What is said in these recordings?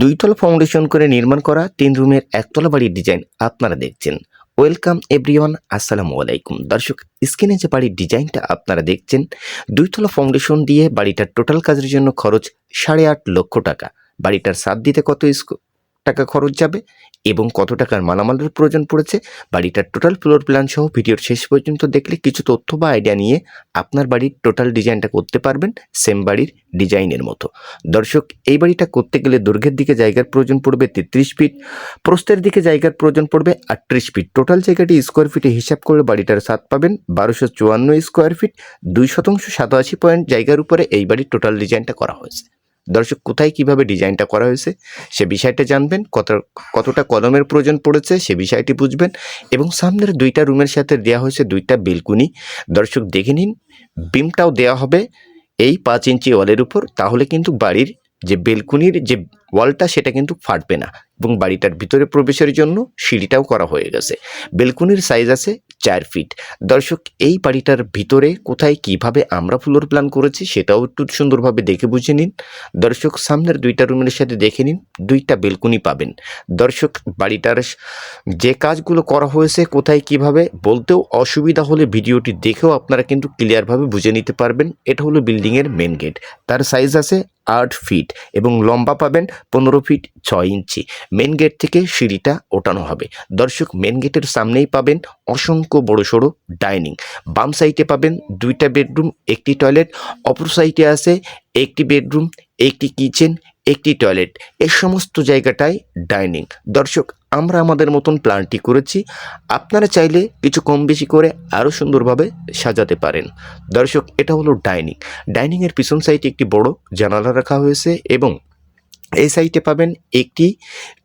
দুইতলা foundation করে নির্মাণ করা তিন রুমের একতলা বাড়ির ডিজাইন আপনারা দেখছেন। ওয়েলকাম এভরিওয়ান আসসালামু আলাইকুম। দর্শক, স্ক্রিনে যে বাড়ির ডিজাইনটা আপনারা দেখছেন, দুইতলা ফাউন্ডেশন দিয়ে বাড়িটার টোটাল কাজের জন্য খরচ সাড়ে আট লক্ষ টাকা। বাড়িটার সাপ দিতে কত টাকা খরচ যাবে এবং কত টাকার মালামালের প্রয়োজন পড়েছে, বাড়িটার টোটাল ফ্লোর প্ল্যান সহ ভিডিওর শেষ পর্যন্ত দেখলে কিছু তথ্য বা আইডিয়া নিয়ে আপনার বাড়ির টোটাল ডিজাইনটা করতে পারবেন সেম বাড়ির ডিজাইনের মতো। দর্শক, এই বাড়িটা করতে গেলে দৈর্ঘ্যের দিকে জায়গার প্রয়োজন পড়বে তেত্রিশ ফিট প্রস্থের দিকে জায়গার প্রয়োজন পড়বে আটত্রিশ ফিট টোটাল জায়গাটি স্কোয়ার ফিটে হিসাব করলে বাড়িটার সাত পাবেন বারোশো চুয়ান্ন স্কোয়ার ফিট দুই শতাংশ সাতাশি পয়েন্ট জায়গার উপরে এই বাড়ির টোটাল ডিজাইনটা করা হয়েছে। দর্শক, কোথায় কীভাবে ডিজাইনটা করা হয়েছে সে বিষয়টা জানবেন, কত, কতটা কলমের প্রয়োজন পড়েছে সে বিষয়টি বুঝবেন এবং সামনের দুইটা রুমের সাথে দেওয়া হয়েছে দুইটা বেলকুনি। দর্শক, দেখে নিন, বিমটাও দেওয়া হবে এই পাঁচ ইঞ্চি ওয়ালের উপর, তাহলে কিন্তু বাড়ির যে বেলকুনির যে ওয়ালটা, সেটা কিন্তু ফাটবে না। এবং বাড়িটার ভিতরে প্রবেশের জন্য সিঁড়িটাও করা হয়ে গেছে। বেলকুনির সাইজ আছে চার ফিট দর্শক, এই বাড়িটার ভিতরে কোথায় কীভাবে আমরা ফ্লোর প্ল্যান করেছি সেটাও একটু সুন্দরভাবে দেখে বুঝে নিন। দর্শক, সামনের দুইটা রুমের সাথে দেখে নিন, দুইটা বেলকুনি পাবেন। দর্শক, বাড়িটার যে কাজগুলো করা হয়েছে কোথায় কীভাবে বলতেও অসুবিধা হলে ভিডিওটি দেখেও আপনারা কিন্তু ক্লিয়ারভাবে বুঝে নিতে পারবেন। এটা হলো বিল্ডিংয়ের মেন গেট তার সাইজ আছে আট ফিট এবং লম্বা পাবেন পনেরো ফিট ছয় ইঞ্চি। মেন গেট থেকে সিঁড়িটা ওঠানো হবে। দর্শক মেন গেটের সামনেই পাবেন অসংখ্য বড় সড়ো ডাইনিং বাম সাইডে পাবেন দুইটা বেডরুম একটি টয়লেট অপর সাইডে আছে একটি বেডরুম একটি কিচেন একটি টয়লেট। এই সমস্ত জায়গাটায় ডাইনিং। দর্শক, আমরা আমাদের মতন প্ল্যানটি করেছি। আপনারা চাইলে কিছু কম বেশি করে আরও সুন্দরভাবে সাজাতে পারেন। দর্শক, এটা হলো ডাইনিং। ডাইনিংয়ের পিছন সাইডে একটি বড় জানালা রাখা হয়েছে এবং এই সাইডে পাবেন একটি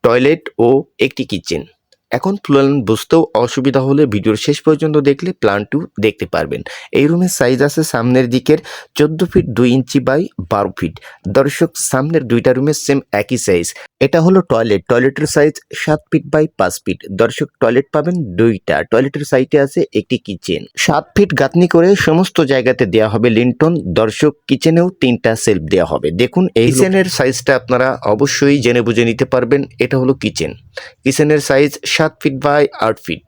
টয়লেট ও একটি কিচেন। এখন প্ল্যান বুঝতেও অসুবিধা হলে ভিডিওর শেষ পর্যন্ত দেখলে প্ল্যানটু দেখতে পারবেন। এই রুমের সাইজ আছে সামনের দিকের চোদ্দ ফিট দুই ইঞ্চি বাই বারো ফিট দর্শক, সামনের দুইটা রুমের সেম একই সাইজ এটা হলো টয়লেট টয়লেটের সাইজ সাত ফিট বাই পাঁচ ফিট দর্শক টয়লেট পাবেন দুইটা। টয়লেটের সাইটে আছে একটি কিচেন সাত ফিট গাঁথনি করে সমস্ত জায়গাতে দেওয়া হবে লিন্টন দর্শক কিচেনেও তিনটা সেলফ দেওয়া হবে। দেখুন এই কিচেনের সাইজটা আপনারা অবশ্যই জেনে বুঝে নিতে পারবেন। এটা হলো কিচেন কিচেনের সাইজ সাত ফিট বাই আট ফিট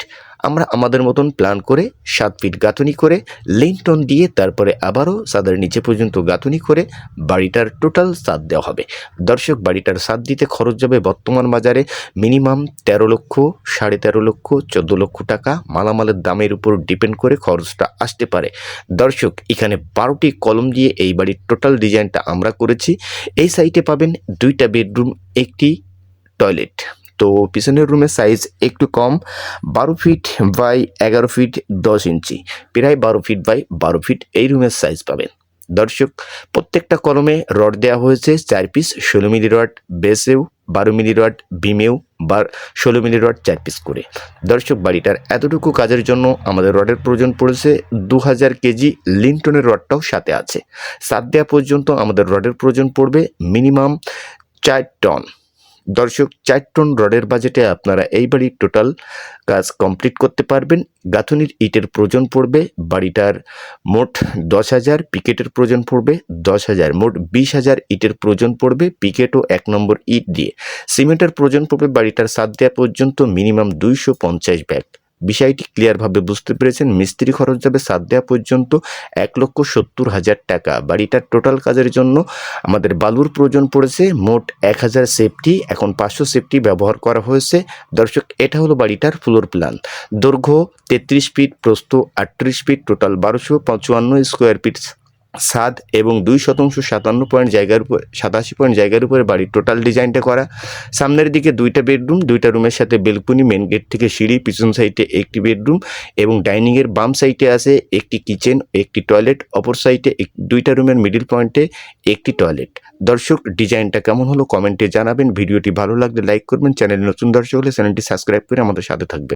আমরা আমাদের মতন প্ল্যান করে সাত ফিট গাঁথনি করে লিন্টন দিয়ে তারপরে আবারও সাদের নিচে পর্যন্ত গাঁথনি করে বাড়িটার টোটাল সাদ দেওয়া হবে। দর্শক, বাড়িটার সাদ দিতে খরচ যাবে বর্তমান বাজারে মিনিমাম তেরো লক্ষ, সাড়ে তেরো লক্ষ, চোদ্দ লক্ষ টাকা মালামালের দামের উপর ডিপেন্ড করে খরচটা আসতে পারে। দর্শক, এখানে বারোটি কলম দিয়ে এই বাড়ির টোটাল ডিজাইনটা আমরা করেছি। এই সাইটে পাবেন দুইটা বেডরুম একটি টয়লেট তো পিছনের রুমের সাইজ একটু কম, বারো ফিট বাই এগারো ফিট দশ ইঞ্চি, প্রায় বারো ফিট বাই বারো ফিট এই রুমের সাইজ পাবেন। দর্শক, প্রত্যেকটা কলমে রড দেওয়া হয়েছে, চার পিস ষোলো মিলি রড বেসেও বারো মিলি রড বিমেও বা ষোলো মিলি রড চার পিস করে। দর্শক, বাড়িটার এতটুকু কাজের জন্য আমাদের রডের প্রয়োজন পড়েছে দু হাজার কেজি লিন্টনের রডটাও সাথে আছে। সাত দেওয়া পর্যন্ত আমাদের রডের প্রয়োজন পড়বে মিনিমাম চার টন দর্শক, চার টন রডের বাজেটে আপনারা এই বাড়ির টোটাল কাজ কমপ্লিট করতে পারবেন। গাঁথনির ইটের প্রয়োজন পড়বে, বাড়িটার মোট দশ হাজার, পিকেটের প্রয়োজন পড়বে দশ হাজার, মোট বিশ হাজার ইটের প্রয়োজন পড়বে পিকেট ও এক নম্বর ইট দিয়ে। সিমেন্টের প্রয়োজন পড়বে বাড়িটার সাত দেওয়া পর্যন্ত, মিনিমাম দুইশো পঞ্চাশ ব্যাগ। বিষয়টি ক্লিয়ারভাবে বুঝতে পেরেছেন। মিস্ত্রি খরচ যাবে সাত দেওয়া পর্যন্ত এক লক্ষ সত্তর হাজার টাকা। বাড়িটার টোটাল কাজের জন্য আমাদের বালুর প্রয়োজন পড়েছে। মোট এক হাজার সেফটি এখন পাঁচশো সেফটি ব্যবহার করা হয়েছে। দর্শক, এটা হলো বাড়িটার ফ্লোর প্ল্যান দৈর্ঘ্য তেত্রিশ ফিট প্রস্থ আটত্রিশ ফিট টোটাল বারোশো পঞ্চান্ন স্কোয়ার ফিট সাদ এবং দুই শতাংশ সাতান্ন পয়েন্ট জায়গার উপর, সাতাশি পয়েন্ট জায়গার উপরে বাড়ির টোটাল ডিজাইনটা করা। সামনের দিকে দুইটা বেডরুম দুইটা রুমের সাথে বেলকুনি মেন গেট থেকে সিঁড়ি, পিছন সাইডে একটি বেডরুম এবং ডাইনিংয়ের বাম সাইডে আছে একটি কিচেন একটি টয়লেট অপর সাইডে দুইটা রুমের মিডিল পয়েন্টে একটি টয়লেট দর্শক ডিজাইনটা কেমন হলো কমেন্টে জানাবেন। ভিডিওটি ভালো লাগলে লাইক করবেন। চ্যানেলে নতুন দর্শক হলে চ্যানেলটি সাবস্ক্রাইব করে আমাদের সাথে থাকবেন।